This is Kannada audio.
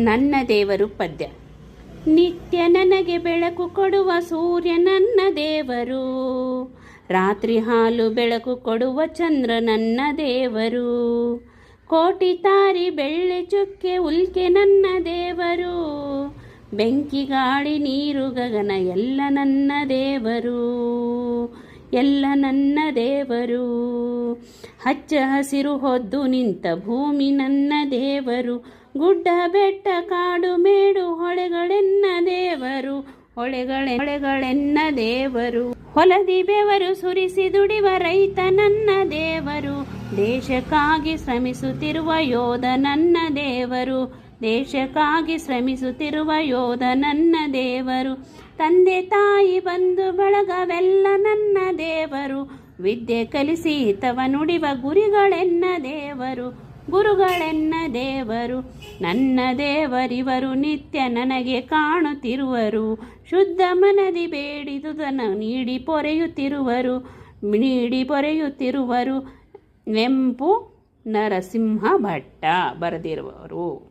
ನನ್ನ ದೇವರು ಪದ್ಯ. ನಿತ್ಯ ನನಗೆ ಬೆಳಕು ಕೊಡುವ ಸೂರ್ಯ ನನ್ನ ದೇವರು. ರಾತ್ರಿ ಹಾಲು ಬೆಳಕು ಕೊಡುವ ಚಂದ್ರ ನನ್ನ ದೇವರು. ಕೋಟಿ ತಾರಿ ಬೆಳ್ಳಿ ಚುಕ್ಕೆ ಉಲ್ಕೆ ನನ್ನ ದೇವರು. ಬೆಂಕಿ ಗಾಳಿ ನೀರು ಗಗನ ಎಲ್ಲ ನನ್ನ ದೇವರು. ಎಲ್ಲ ನನ್ನ ದೇವರು. ಹಚ್ಚ ಹಸಿರು ಹೊದ್ದು ನಿಂತ ಭೂಮಿ ನನ್ನ ದೇವರು. ಗುಡ್ಡ ಬೆಟ್ಟ ಕಾಡು ಮೇಡು ಹೊಳೆಗಳೆನ್ನ ದೇವರು. ಹೊಳೆಗಳೆ ಹೊಳೆಗಳೆನ್ನ ದೇವರು. ಹೊಲದಿ ಬೆವರು ಸುರಿಸಿ ದುಡಿವ ರೈತ ನನ್ನ ದೇವರು. ದೇಶಕ್ಕಾಗಿ ಶ್ರಮಿಸುತ್ತಿರುವ ಯೋಧ ನನ್ನ ದೇವರು. ದೇಶಕ್ಕಾಗಿ ಶ್ರಮಿಸುತ್ತಿರುವ ಯೋಧ ನನ್ನ ದೇವರು. ತಂದೆ ತಾಯಿ ಬಂಧು ಬಳಗವೆಲ್ಲ ನನ್ನ ದೇವರು. ವಿದ್ಯೆ ಕಲಿಸಿ ಹಿತವ ನುಡಿವ ಗುರಿಗಳೆನ್ನ ದೇವರು. ಗುರುಗಳೆನ್ನ ದೇವರು. ನನ್ನ ದೇವರಿವರು ನಿತ್ಯ ನನಗೆ ಕಾಣುತ್ತಿರುವರು. ಶುದ್ಧ ಮನದಿ ಬೇಡಿದುದನ್ನು ನೀಡಿ ಪೊರೆಯುತ್ತಿರುವರು. ನೀಡಿ ಪೊರೆಯುತ್ತಿರುವರು. ನೆಂಪು ನರಸಿಂಹ ಭಟ್ಟ ಬರೆದಿರುವವರು